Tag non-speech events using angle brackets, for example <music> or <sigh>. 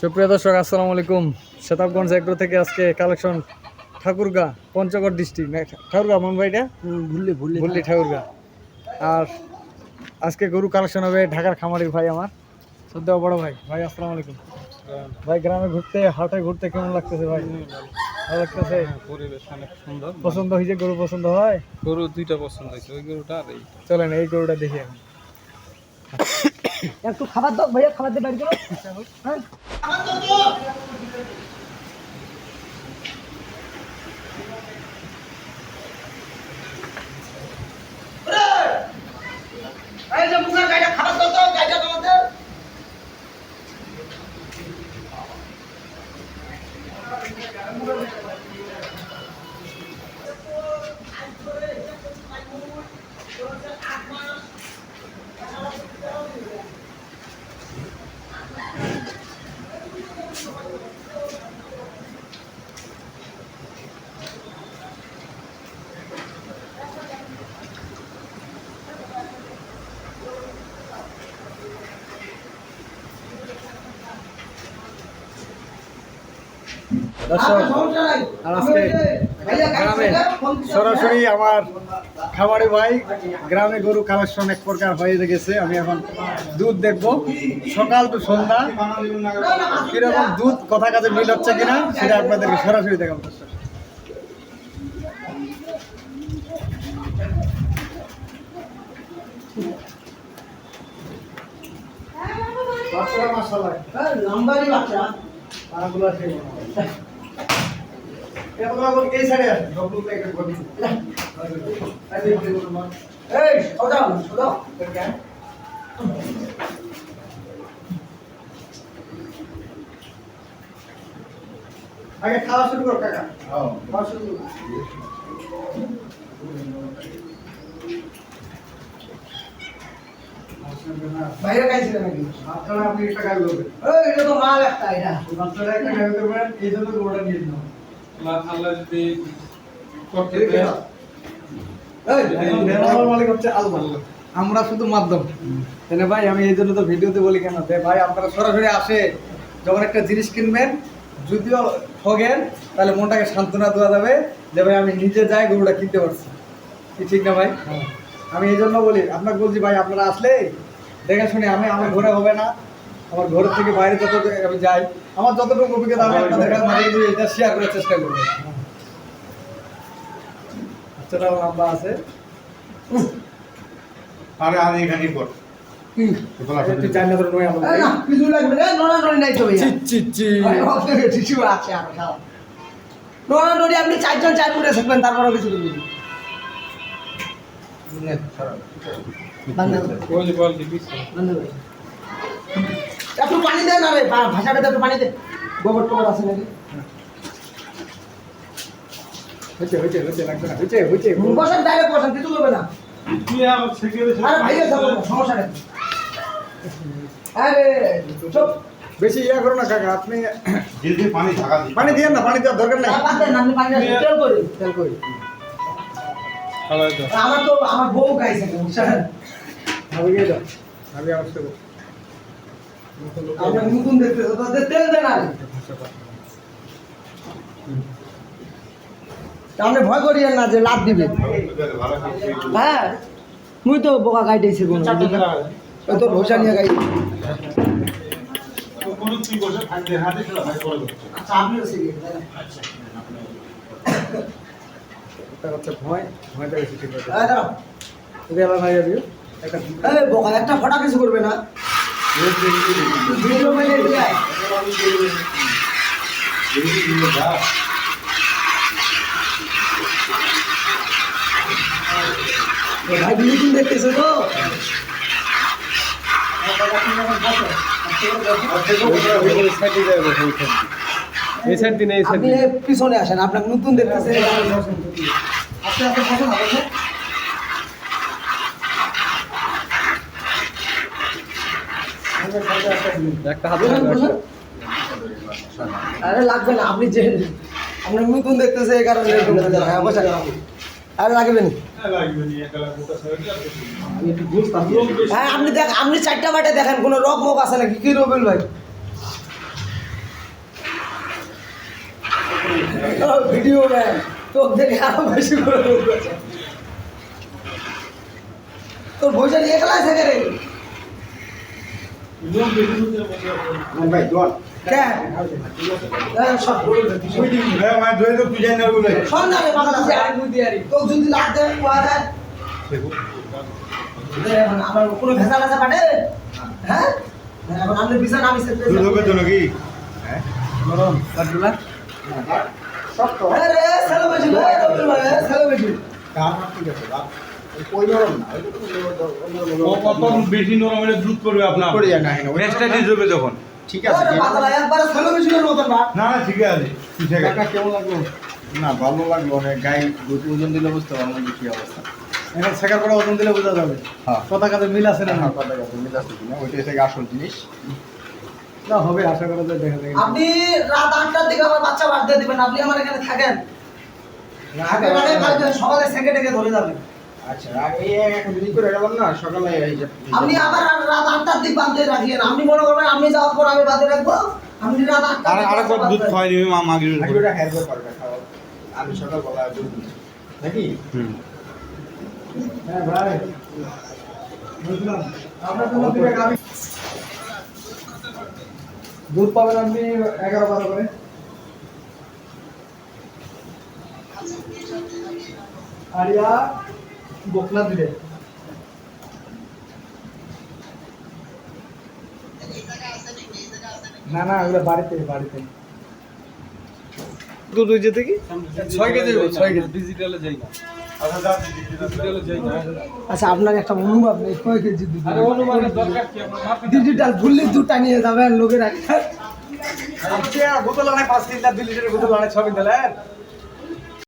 সুপ্রিয় দর্শক আসসালামু আলাইকুম। সেতাবগঞ্জ এগ্রো থেকে আজকে কালেকশন ঠাকুরগা পঞ্চগড় ডিস্ট্রিক্ট। ঠাকুরগা মন ভাইটা ভুললে ভুললে। ভুল্লি ঠাকুরগা। আর আজকে গরু কালেকশন হবে ঢাকার খামারির ভাই আমার সদ্য বড় ভাই। ভাই আসসালামু আলাইকুম। ভাই গ্রামে ঘুরতে হাটে ঘুরতে কেমন লাগতেছে ভাই? ভালো। লাগতেছে? পরিবেশ অনেক সুন্দর। পছন্দ হয়েছে গরু পছন্দ হয়? গরু দুইটা পছন্দ হয়েছে ওই গরুটা আর এই। চলেন এই গরুটা দেখি এখন <coughs> একটু খাবার দাও ভাইয়া খাবার দিয়ে বাড়ি করো হ্যাঁ? দর্শক আর আজকে গ্রামে সরাসরি আমার খামারি ভাই গ্রামে গরু কালেকশন এক প্রকার হয়ে গেছে আমি এখন দুধ দেখব। সকাল টু সন্ধ্যা। কীরকম দুধ কথা কাছে মিল হচ্ছে কিনা সেটা আপনাদেরকে সরাসরি দেখাবো দর্শক। বাচ্চারা মাসাল্লাহ লম্বারই বাচ্চা। পানাগুলো এতগুলো গরু এই সাইডে আছে সবগুলো একটা গরু এই সোজা সোজা আগে খাওয়া শুরু করো কাকা খাওয়া শুরু করো বাইরে খাইছিল নাকি আপনারা আপনি কাজ করবেন এটা তো মাল একটা এটা বাচ্চারা একটা গরুটা নিয়ে নাও আল্লাহ যদি করতে মালিক হচ্ছে আল্লাহ। আমরা শুধু মাধ্যম। তাহলে ভাই আমি এই জন্য তো ভিডিওতে বলি কেন? যে ভাই আপনারা সরাসরি আসে যখন একটা জিনিস কিনবেন যদিও ঠগেন তাহলে মনটাকে সান্ত্বনা দেওয়া যাবে যে ভাই আমি নিজে যাই গরুটা কিনতে পারছি। কি ঠিক না ভাই? আমি এই জন্য বলি আপনাকে বলছি ভাই আপনারা আসলে দেখে শুনে আমি আমার ঘরে হবে না। আমার ঘরের থেকে বাইরে যত আমি যাই আমার যতটুকু অভিজ্ঞতা আমি আপনাদের কাছে মাঝে এটা শেয়ার করার চেষ্টা করব। বাচ্চাটাও লম্বা আছে। আরে আর এখানে কর নড়ি আপনি চারজন চার ফুটে থাকবেন তারপরে কিছু বান্ধব ওই যে বল দিবি বান্ধব একটু পানি দেন না রে ভাষাটা একটু পানি দে। গোবর টোবর আছে নাকি? হইছে হইছে হইছে লাগবে না। হইছে হইছে বসেন ডাইরেক্ট বসেন কিছু করবে না। আরে ভাইয়া সমস্যা নেই। আরে চুপ। বেশি ইয়া করো না কাকা আপনি জলদি পানি ঢাকা দি পানি দিয়ে না পানি দেওয়ার দরকার নাই। দেন পানি তেল করে। তেল আমার তো আমার বউ বুঝছেন? আমি আমি অবশ্যই আপনি নতুন দেখতে তো তেল দেন আরে। আপনি ভয় করিয়েন না যে লাভ দিবে। হ্যাঁ মুই তো বোকা গাইতেছি কোন ভোসা নিয়ে গাই। আচ্ছা একটা ফটা কিছু করবে না। ভাই নতুন দেখতেছে তো পিছনে আসেন আপনাকে নতুন দেখতেছে। আস্তে আস্তে বসেন, আরে লাগবে না, আপনি যে আপনার নতুন দেখতেছে এই কারণে হয়ে। আরে লাগবে না। হ্যাঁ আপনি দেখ আপনি চারটা বাটে দেখেন, কোনো রক মক আছে নাকি? কি রবিল ভাই? Video man. তো দেখে আরও বেশি করে তোর নিয়ে গেলা আছে রে ভাই সব। আমার রে কোনো ভেজা ভেজা পাটে? হ্যাঁ? এখন আপনি বিছানা আমি হবে তো গরম কাটগুলা শক্ত আরে বেশি ভাই রবিল ভাই ছেলে বেশি ও কত বেশি নরম হলে দুধ করবে আপনার করে যায় না টাইম হবে তখন ঠিক আছে না না ঠিক আছে ঠিক আছে কেমন লাগল না ভালো লাগল অনেক গাই দুধ ওজন দিলে বুঝতে পারব কি অবস্থা এখন শেখার পরে ওজন দিলে বোঝা যাবে কথা কাজে মিল আছে না কথা কথা মিল আছে কিনা ওইটা থেকে আসল জিনিস না হবে আশা করা যায় দেখা যায় আপনি রাত আটটার দিকে আমার বাচ্চা বাদ দিয়ে দিবেন, আপনি আমার এখানে থাকেন। সকালে সেকেন্ডে ধরে যাবেন। আচ্ছা আর এই এখন যদি করে গেলাম না সকালে এই যে আপনি আবার রাত আটটার দিক বাঁধতে রাখিয়েন আপনি মনে করবেন আপনি যাওয়ার পর আমি বাঁধে রাখব। আপনি রাত আটটার আরেকবার দুধ খাওয়াই দিবে মা মাগির উপরে। আগে হেয়ার করবে খাওয়া আমি সকালবেলা দুধ নাকি? হুম। হ্যাঁ ভাই। বুঝলাম। আপনার জন্য দিবে দুধ পাবেন আপনি এগারো বারো করে। আরিয়া? বকনা দিলে। না না ওগুলো বাড়িতে বাড়িতে। দুধ ওই যেতে কি? ছয় কেজি ছয় কেজি। ডিজিটালে যাই না। আচ্ছা যাই না। আচ্ছা আপনার একটা অনুভব নেই কয় কেজি দুধ। আরে অনুমানের দরকার কি? ডিজিটাল ভুললে দুধটা নিয়ে যাবেন লোকের। আপনি বোতল আনে পাঁচ লিটার দুই লিটারের বোতল আনে ছ লিটার